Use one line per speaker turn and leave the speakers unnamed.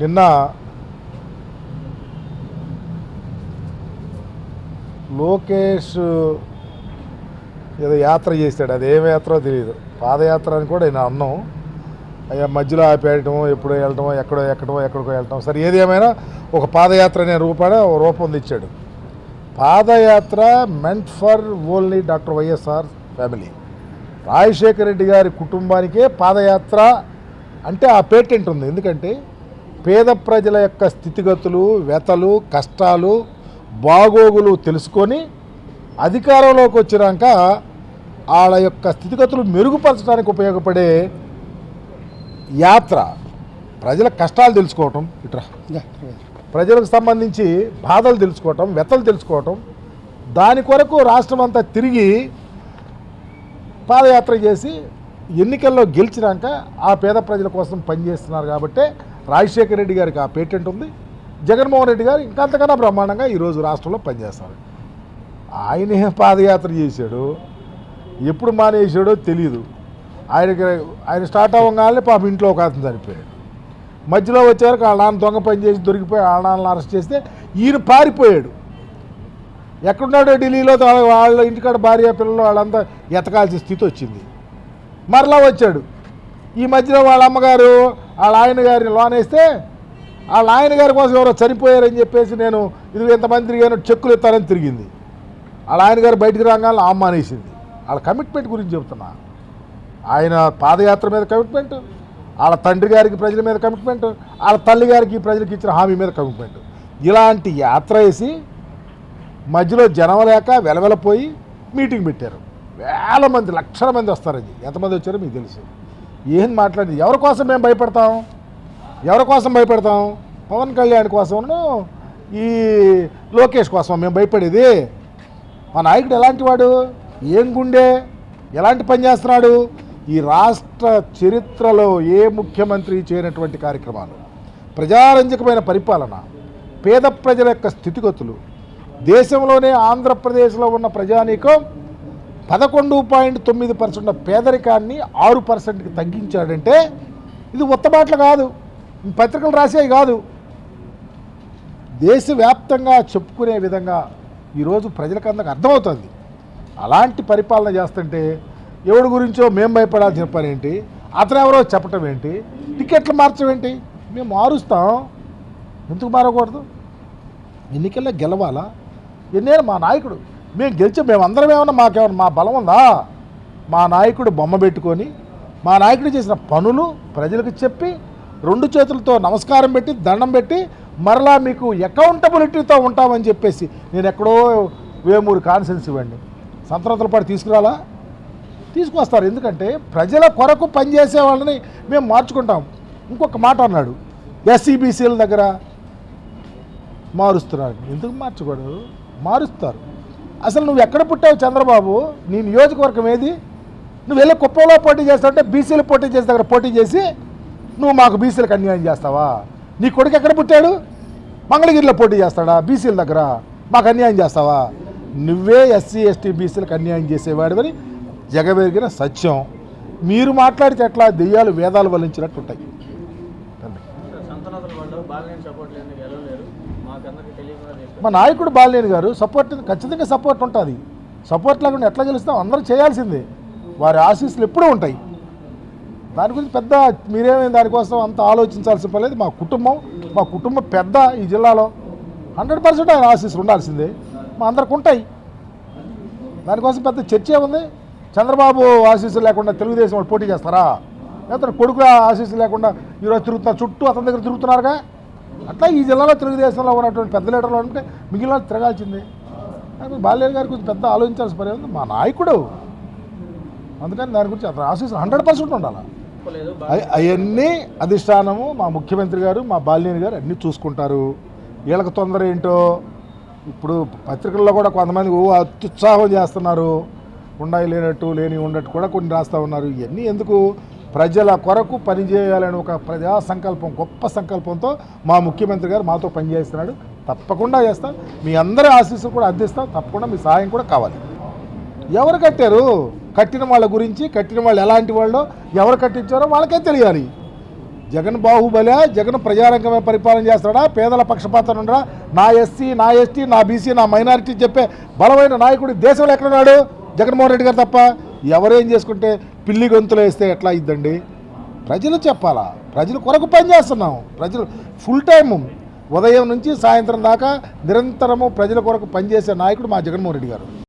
నిన్న లోకేష్ ఏదో యాత్ర చేశాడు. అది ఏం యాత్రో తెలియదు పాదయాత్ర అని కూడా నేను అన్నాం. అయ్యా మధ్యలో ఆపేయటం ఎప్పుడో వెళ్ళటం ఎక్కడో ఎక్కడో ఎక్కడికో వెళ్ళటం సరే ఏది ఏమైనా ఒక పాదయాత్ర అనే రూపాన ఒక రూపొందించాడు పాదయాత్ర meant for only doctor YSR family Rajasekhara Reddy గారి కుటుంబానికే పాదయాత్ర అంటే ఆ పేటెంట్ ఉంది. ఎందుకంటే పేద ప్రజల యొక్క స్థితిగతులు వ్యతలు కష్టాలు బాగోగులు తెలుసుకొని అధికారంలోకి వచ్చినాక వాళ్ళ యొక్క స్థితిగతులు మెరుగుపరచడానికి ఉపయోగపడే యాత్ర. ప్రజల కష్టాలు తెలుసుకోవటం ఇట్రా. ప్రజలకు సంబంధించి బాధలు తెలుసుకోవటం వ్యతలు తెలుసుకోవటం దాని కొరకు రాష్ట్రం అంతా తిరిగి పాదయాత్ర చేసి ఎన్నికల్లో గెలిచినాక ఆ పేద ప్రజల కోసం పనిచేస్తున్నారు కాబట్టి రాజశేఖర రెడ్డి గారికి ఆ పేటెంట్ ఉంది. జగన్మోహన్ రెడ్డి గారు ఇంకా అంతకన్నా బ్రహ్మాండంగా ఈరోజు రాష్ట్రంలో పనిచేస్తారు. ఆయనే పాదయాత్ర చేశాడు. ఎప్పుడు మానేసాడో తెలియదు ఆయనకి ఆయన స్టార్ట్ అవ్వగానే పాప ఇంట్లో ఒక అతను చనిపోయాడు. మధ్యలో వచ్చారు వాళ్ళ నాన్న దొంగ పని చేసి దొరికిపోయి వాళ్ళ నాన్నని అరెస్ట్ చేస్తే ఈయన పారిపోయాడు. ఎక్కడున్నాడో ఢిల్లీలో వాళ్ళ ఇంటికాడ భార్య పిల్లలు వాళ్ళంతా ఎతకాల్సిన స్థితి వచ్చింది. మరలా వచ్చాడు. ఈ మధ్యలో వాళ్ళ అమ్మగారు వాళ్ళ ఆయన గారిని లోనేస్తే వాళ్ళ ఆయన గారి కోసం ఎవరో చనిపోయారని చెప్పేసి నేను ఇది ఎంతమంది తిరిగాను చెక్కులు ఇస్తానని తిరిగింది. వాళ్ళ ఆయన గారు బయటికి రాగానే ఆహ్వానేసింది వాళ్ళ కమిట్మెంట్ గురించి చెబుతున్నా ఆయన పాదయాత్ర మీద కమిట్మెంట్ వాళ్ళ తండ్రి గారికి ప్రజల మీద కమిట్మెంట్ వాళ్ళ తల్లి గారికి ప్రజలకు ఇచ్చిన హామీ మీద కమిట్మెంట్ ఇలాంటి యాత్ర వేసి మధ్యలో జనం లేక వెలవెలపోయి మీటింగ్ పెట్టారు. వేల మంది లక్షల మంది వస్తారండి ఎంతమంది వచ్చారో మీకు తెలుసు. ఏం మాట్లాడింది? ఎవరి కోసం మేము భయపడతాం? ఎవరి కోసం భయపడతాం? పవన్ కళ్యాణ్ కోసమును ఈ లోకేష్ కోసం మేము భయపడేది? మా నాయకుడు ఎలాంటి వాడు? ఏం గుండె? ఎలాంటి పని చేస్తున్నాడు? ఈ రాష్ట్ర చరిత్రలో ఏ ముఖ్యమంత్రి చేయనటువంటి కార్యక్రమాలు? ప్రజారంజకమైన పరిపాలన పేద ప్రజల యొక్క స్థితిగతులు దేశంలోనే ఆంధ్రప్రదేశ్లో ఉన్న ప్రజానీకం పదకొండు పాయింట్ తొమ్మిది పర్సెంట్ పేదరికాన్ని ఆరు పర్సెంట్కి తగ్గించాడంటే ఇది ఉత్తబాట్లు కాదు. పత్రికలు రాసేవి కాదు. దేశవ్యాప్తంగా చెప్పుకునే విధంగా ఈరోజు ప్రజలకు అందరికి అర్థమవుతుంది. అలాంటి పరిపాలన చేస్తుంటే ఎవడి గురించో మేము భయపడాల్సిన పని ఏంటి? అతను ఎవరో చెప్పటం ఏంటి? టికెట్లు మార్చడం ఏంటి? మేము మారుస్తాం. ఎందుకు మారకూడదు? ఎన్నికల్లో గెలవాలా? ఎన్నేళ్ళు మా నాయకుడు మేము గెలిచి మేమందరం ఏమన్నా మాకేమన్నా మా బలం ఉందా? మా నాయకుడు బొమ్మ పెట్టుకొని మా నాయకుడు చేసిన పనులు ప్రజలకు చెప్పి రెండు చేతులతో నమస్కారం పెట్టి దండం పెట్టి మరలా మీకు అకౌంటబిలిటీతో ఉంటామని చెప్పేసి నేను ఎక్కడో వేమూరు కాన్సెన్స్ ఇవ్వండి. సంతరతల పాటు తీసుకురాలా? తీసుకొస్తారు. ఎందుకంటే ప్రజల కొరకు పనిచేసే వాళ్ళని మేము మార్చుకుంటాం. ఇంకొక మాట అన్నాడు. ఎస్సీబీసీల దగ్గర మారుస్తున్నారు ఎందుకు మార్చకూడదు? మారుస్తారు. అసలు నువ్వు ఎక్కడ పుట్టావు చంద్రబాబు? నీ నియోజకవర్గం ఏది? నువ్వు వెళ్ళి కుప్పంలో పోటీ చేస్తావంటే బీసీలు పోటీ చేసే దగ్గర పోటీ చేసి నువ్వు మాకు బీసీలకు అన్యాయం చేస్తావా? నీ కొడుకు ఎక్కడ పుట్టాడు? మంగళగిరిలో పోటీ చేస్తాడా బీసీల దగ్గర? మాకు అన్యాయం చేస్తావా? నువ్వే ఎస్సీ ఎస్టీ బీసీలకు అన్యాయం చేసేవాడివని జగవెరిగిన సత్యం. మీరు మాట్లాడితే ఎట్లా? దెయ్యాలు వేదాలు వల్లించినట్టు మా నాయకుడు బాలేని గారు సపోర్ట్ ఖచ్చితంగా సపోర్ట్ ఉంటుంది. సపోర్ట్ లేకుండా ఎట్లా గెలుస్తాం? అందరూ చేయాల్సిందే. వారి ఆశీస్సులు ఎప్పుడూ ఉంటాయి. దాని గురించి పెద్ద మీరేమే దానికోసం అంత ఆలోచించాల్సిన పర్లేదు మా కుటుంబం మా కుటుంబం పెద్ద ఈ జిల్లాలో హండ్రెడ్ పర్సెంట్ ఆయన ఆశీస్సులు ఉండాల్సిందే. మా అందరికి ఉంటాయి. దానికోసం పెద్ద చర్చ ఉంది చంద్రబాబు ఆశీస్సులు లేకుండా తెలుగుదేశం వాళ్ళు పోటీ చేస్తారా? లేకపోతే కొడుకు ఆశీస్సులు లేకుండా ఈరోజు తిరుగుతున్నారు చుట్టూ అతని దగ్గర తిరుగుతున్నారుగా? అట్లా ఈ జిల్లాలో తెలుగుదేశంలో ఉన్నటువంటి పెద్ద లీడర్లు ఉంటే మిగిలిన తిరగాల్సిందే. కానీ బాలేరు గారి గురించి పెద్ద ఆలోచించాల్సిన పని ఉంది మా నాయకుడు. అందుకని దాని గురించి అతను ఆశీస్ హండ్రెడ్ పర్సెంట్ ఉండాలి? అవన్నీ అధిష్టానము మా ముఖ్యమంత్రి గారు మా బాలినేని గారు అన్నీ చూసుకుంటారు. వీళ్ళకి తొందర ఏంటో? ఇప్పుడు పత్రికల్లో కూడా కొంతమంది ఓ అత్యుత్సాహం చేస్తున్నారు. ఉండాయి లేనట్టు లేని ఉన్నట్టు కూడా కొన్ని రాస్తూ ఉన్నారు. ఇవన్నీ ఎందుకు? ప్రజల కొరకు పనిచేయాలని ఒక ప్రజా సంకల్పం గొప్ప సంకల్పంతో మా ముఖ్యమంత్రి గారు మాతో పనిచేస్తున్నాడు. తప్పకుండా చేస్తాం. మీ అందరి ఆశీస్సులు కూడా అందిస్తాం. తప్పకుండా మీ సహాయం కూడా కావాలి. ఎవరు కట్టారు? కట్టిన వాళ్ళ గురించి కట్టిన వాళ్ళు ఎలాంటి వాళ్ళో ఎవరు కట్టించారో వాళ్ళకే తెలియాలి. జగన్ బాహుబలి జగన్ ప్రజారంగమే పరిపాలన చేస్తాడా పేదల పక్షపాతం ఉండడా? నా ఎస్సీ నా ఎస్టీ నా బీసీ నా మైనారిటీ చెప్పే బలమైన నాయకుడు దేశంలో ఎక్కడున్నాడు జగన్మోహన్ రెడ్డి గారు తప్ప. ఎవరేం చేసుకుంటే పిల్లి గొంతులు వేస్తే ఎట్లా ఇద్దండి ప్రజలు చెప్పాలా? ప్రజలు కొరకు పనిచేస్తున్నాం ప్రజలు ఫుల్ టైము ఉదయం నుంచి సాయంత్రం దాకా నిరంతరము ప్రజల కొరకు పనిచేసే నాయకుడు మా జగన్మోహన్ రెడ్డి గారు.